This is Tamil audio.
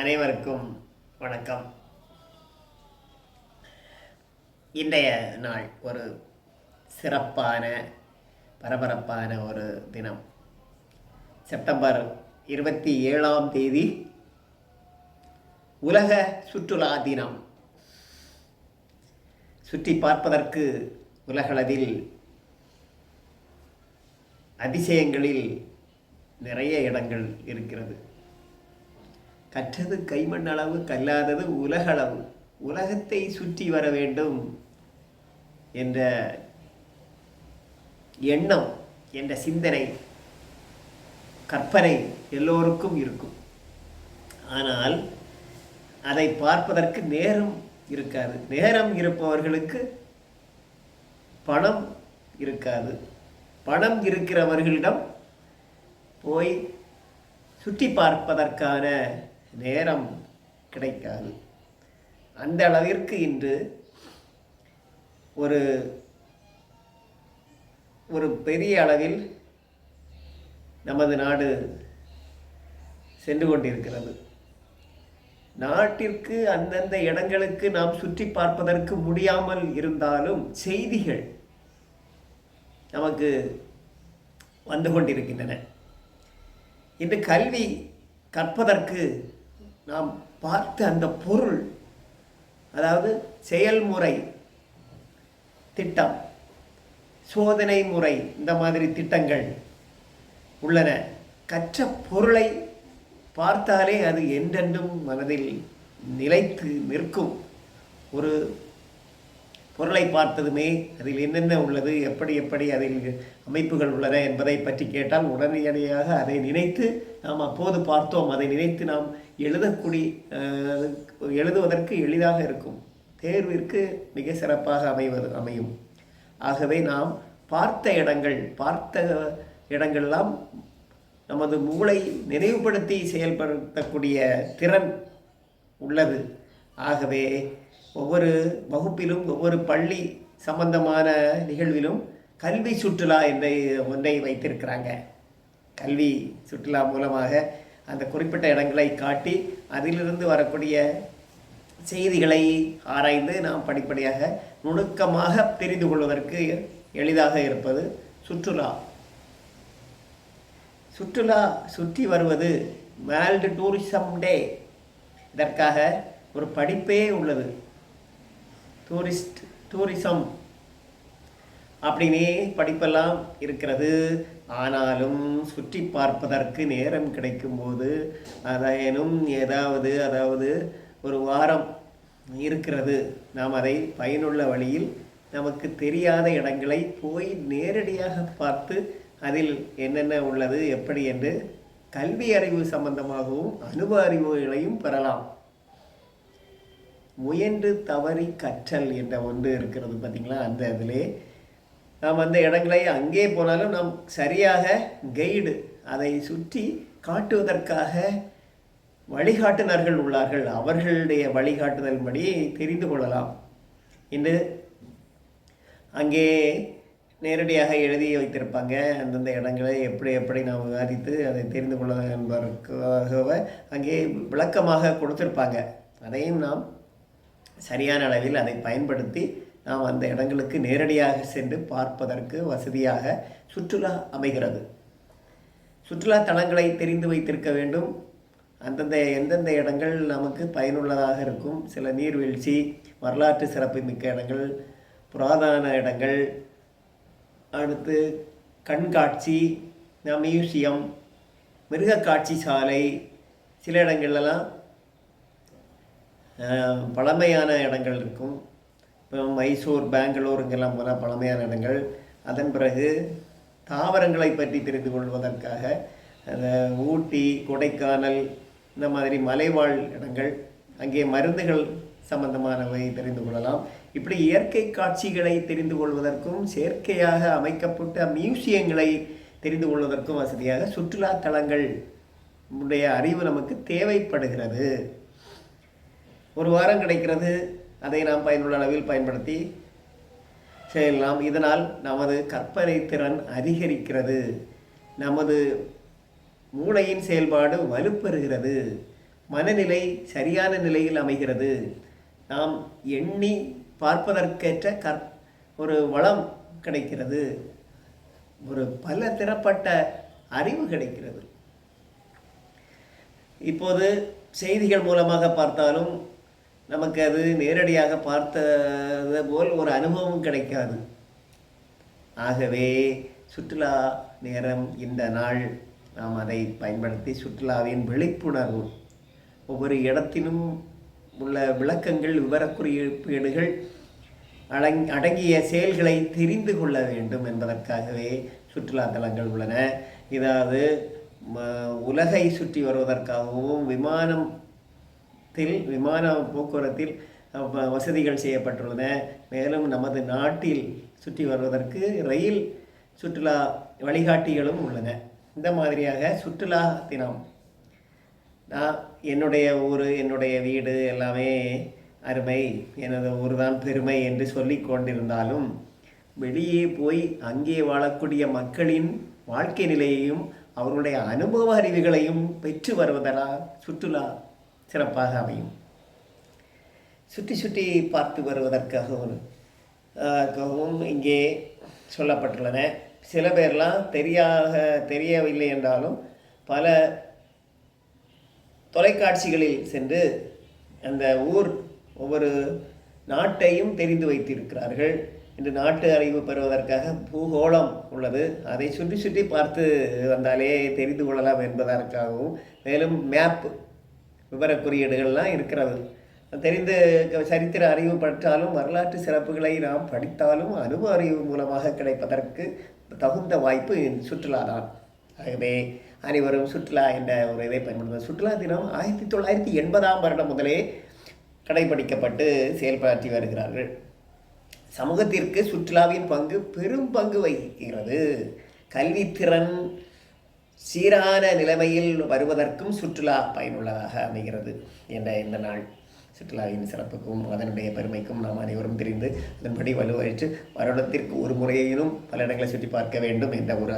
அனைவருக்கும் வணக்கம். இன்றைய நாள் ஒரு சிறப்பான பரபரப்பான ஒரு தினம். செப்டம்பர் இருபத்தி ஏழாம் தேதி உலக சுற்றுலா தினம். சுற்றி பார்ப்பதற்கு உலகளவில் அதிசயங்களில் நிறைய இடங்கள் இருக்கிறது. கற்றது கைமண் அளவு கல்லாதது உலகளவு. உலகத்தை சுற்றி வர வேண்டும் என்ற எண்ணம் என்ற சிந்தனை கற்பனை எல்லோருக்கும் இருக்கும். ஆனால் அதை பார்ப்பதற்கு நேரம் இருக்காது. நேரம் இருப்பவர்களுக்கு பணம் இருக்காது. பணம் இருக்கிறவர்களிடம் போய் சுற்றி பார்ப்பதற்கான நேரம் கிடைக்காது. அந்த அளவிற்கு இன்று ஒரு ஒரு பெரிய அளவில் நமது நாடு சென்று கொண்டிருக்கிறது. நாட்டிற்கு அந்தந்த இடங்களுக்கு நாம் சுற்றி பார்ப்பதற்கு முடியாமல் இருந்தாலும் செய்திகள் நமக்கு வந்து கொண்டிருக்கின்றன. இன்று கல்வி கற்பதற்கு நாம் பார்த்த அந்த பொருள் அதாவது செயல்முறை திட்டம் சோதனை முறை இந்த மாதிரி திட்டங்கள் உள்ளன. கற்ற பொருளை பார்த்தாலே அது என்றென்றும் மனதில் நிலைத்து நிற்கும். ஒரு பொருளை பார்த்ததுமே அதில் என்னென்ன உள்ளது எப்படி எப்படி அதில் அமைப்புகள் உள்ளன என்பதை பற்றி கேட்டால் உடனடியாக அதை நினைத்து நாம் அப்போது பார்த்தோம். அதை நினைத்து நாம் எழுதக்கூடிய எழுதுவதற்கு எளிதாக இருக்கும். தேர்விற்கு மிக சிறப்பாக அமைவது அமையும். ஆகவே நாம் பார்த்த இடங்கள் பார்த்த இடங்கள்லாம் நமது மூளை நினைவுபடுத்தி செயல்படுத்தக்கூடிய திறன் உள்ளது. ஆகவே ஒவ்வொரு வகுப்பிலும் ஒவ்வொரு பள்ளி சம்பந்தமான நிகழ்விலும் கல்வி சுற்றுலா என்ற ஒன்றை வைத்திருக்கிறாங்க. கல்வி சுற்றுலா மூலமாக அந்த குறிப்பிட்ட இடங்களை காட்டி அதிலிருந்து வரக்கூடிய செய்திகளை ஆராய்ந்து நாம் படிப்படியாக நுணுக்கமாக தெரிந்து கொள்வதற்கு எளிதாக இருப்பது சுற்றுலா. சுற்றுலா சுற்றி வருவது வேர்ல்டு டூரிசம் டே இதற்காக ஒரு படிப்பே உள்ளது. டூரிஸ்ட் டூரிசம் அப்படின்னே படிப்பெல்லாம் இருக்கிறது. ஆனாலும் சுற்றி பார்ப்பதற்கு நேரம் கிடைக்கும்போது அதையனும் ஏதாவது அதாவது ஒரு வாரம் இருக்கிறது. நாம் அதை பயனுள்ள வழியில் நமக்கு தெரியாத இடங்களை போய் நேரடியாக பார்த்து அதில் என்னென்ன உள்ளது எப்படி என்று கல்வி அறிவு சம்பந்தமாகவும் அனுபவ அறிவுகளையும் பெறலாம். முயன்று தவறி கற்றல் என்ற ஒன்று இருக்கிறது பார்த்தீங்களா அந்த இதிலே நாம் அந்த இடங்களை அங்கே போனாலும் நாம் சரியாக கைடு அதை சுற்றி காட்டுவதற்காக வழிகாட்டுனர்கள் உள்ளார்கள். அவர்களுடைய வழிகாட்டுதல் படி தெரிந்து கொள்ளலாம். இன்று அங்கே நேரடியாக எழுதி வைத்திருப்பாங்க. அந்தந்த இடங்களை எப்படி எப்படி நாம் விவாதித்து அதை தெரிந்து கொள்ள என்பதற்காக அங்கே விளக்கமாக கொடுத்திருப்பாங்க. அதையும் நாம் சரியான அளவில் அதை பயன்படுத்தி நாம் அந்த இடங்களுக்கு நேரடியாக சென்று பார்ப்பதற்கு வசதியாக சுற்றுலா அமைகிறது. சுற்றுலா தலங்களை தெரிந்து வைத்திருக்க வேண்டும். அந்தந்த எந்தெந்த இடங்கள் நமக்கு பயனுள்ளதாக இருக்கும். சில நீர்வீழ்ச்சி வரலாற்று சிறப்புமிக்க இடங்கள் புராதன இடங்கள் அடுத்து கண்காட்சி மியூசியம் மிருகக்காட்சி சாலை சில இடங்கள்லாம் பழமையான இடங்கள் இருக்கும். இப்போ மைசூர் பெங்களூர் இங்கெல்லாம் போனால் பழமையான இடங்கள். அதன் பிறகு தாவரங்களை பற்றி தெரிந்து கொள்வதற்காக அந்த ஊட்டி கொடைக்கானல் இந்த மாதிரி மலைவாழ் இடங்கள் அங்கே மருந்துகள் சம்பந்தமானவை தெரிந்து கொள்ளலாம். இப்படி இயற்கை காட்சிகளை தெரிந்து கொள்வதற்கும் செயற்கையாக அமைக்கப்பட்ட மியூசியங்களை தெரிந்து கொள்வதற்கும் வசதியாக சுற்றுலா தலங்கள் உடைய அறிவு நமக்கு தேவைப்படுகிறது. ஒரு வாரம் கிடைக்கிறது. அதை நாம் பயனுள்ள அளவில் பயன்படுத்தி செய்யலாம். இதனால் நமது கற்பனை திறன் அதிகரிக்கிறது. நமது மூளையின் செயல்பாடு வலுப்பெறுகிறது. மனநிலை சரியான நிலையில் அமைகிறது. நாம் எண்ணி பார்ப்பதற்கேற்ற கற் ஒரு வளம் கிடைக்கிறது. ஒரு பல திறப்பட்ட அறிவு கிடைக்கிறது. இப்போது செய்திகள் மூலமாக பார்த்தாலும் நமக்கு அது நேரடியாக பார்த்தது போல் ஒரு அனுபவம் கிடைக்காது. ஆகவே சுற்றுலா நேரம் இந்த நாள் நாம் அதை பயன்படுத்தி சுற்றுலாவின் விழிப்புணர்வு ஒவ்வொரு இடத்திலும் உள்ள விளக்கங்கள் விவரக்குறிப்பீடுகள் அடங் அடங்கிய செயல்களை தெரிந்து கொள்ள வேண்டும் என்பதற்காகவே சுற்றுலா தலங்கள் உள்ளன. இதாவது ம- உலகை சுற்றி வருவதற்காகவும் விமானம் விமானத்தில் விமான போக்குவரத்தில் வசதிகள் செய்யப்பட்டுள்ளன. மேலும் நமது நாட்டில் சுற்றி வருவதற்கு ரயில் சுற்றுலா வழிகாட்டிகளும் உள்ளன. இந்த மாதிரியாக சுற்றுலா தினம். நான் என்னுடைய ஊர் என்னுடைய வீடு எல்லாமே அருமை. எனது ஊர் தான் பெருமை என்று சொல்லி கொண்டிருந்தாலும் வெளியே போய் அங்கே வாழக்கூடிய மக்களின் வாழ்க்கை நிலையையும் அவர்களுடைய அனுபவ அறிவுகளையும் பெற்று வருவதனால் சுற்றுலா சிறப்பாக அமையும். சுற்றி சுற்றி பார்த்து வருவதற்காகவும் இங்கே சொல்லப்பட்டுள்ளன. சில பேர்லாம் தெரியாக தெரியவில்லை என்றாலும் பல தொலைக்காட்சிகளில் சென்று அந்த ஊர் ஒவ்வொரு நாட்டையும் தெரிந்து வைத்திருக்கிறார்கள். இன்று நாட்டு அறிவு பெறுவதற்காக பூகோளம் உள்ளது. அதை சுற்றி சுற்றி பார்த்து வந்தாலே தெரிந்து கொள்ளலாம் என்பதற்காகவும் மேலும் மேப் விவரக் குறியீடுகள்லாம் இருக்கிறது தெரிந்த சரித்திர அறிவு பற்றாலும் வரலாற்று சிறப்புகளை நாம் படித்தாலும் அனுபவ அறிவு மூலமாக கிடைப்பதற்கு தகுந்த வாய்ப்பு சுற்றுலா தான். ஆகவே அனைவரும் சுற்றுலா என்ற ஒரு இதை பயன்படுத்தும் சுற்றுலா தினம் ஆயிரத்தி தொள்ளாயிரத்தி எண்பதாம் வருடம் முதலே கடைபிடிக்கப்பட்டு செயல்படுத்தி வருகிறார்கள். சமூகத்திற்கு சுற்றுலாவின் பங்கு பெரும் பங்கு வகிக்கிறது. கல்வித்திறன் சீரான நிலைமையில் வருவதற்கும் சுற்றுலா பயனுள்ளதாக அமைகிறது என்ற இந்த நாள். சுற்றுலாவின் சிறப்புக்கும் அதனுடைய பெருமைக்கும் நாம் அனைவரும் தெரிந்து அதன்படி வலுவழித்து வருடத்திற்கு ஒரு முறையினும் பல இடங்களை சுற்றி பார்க்க வேண்டும் என்ற ஒரு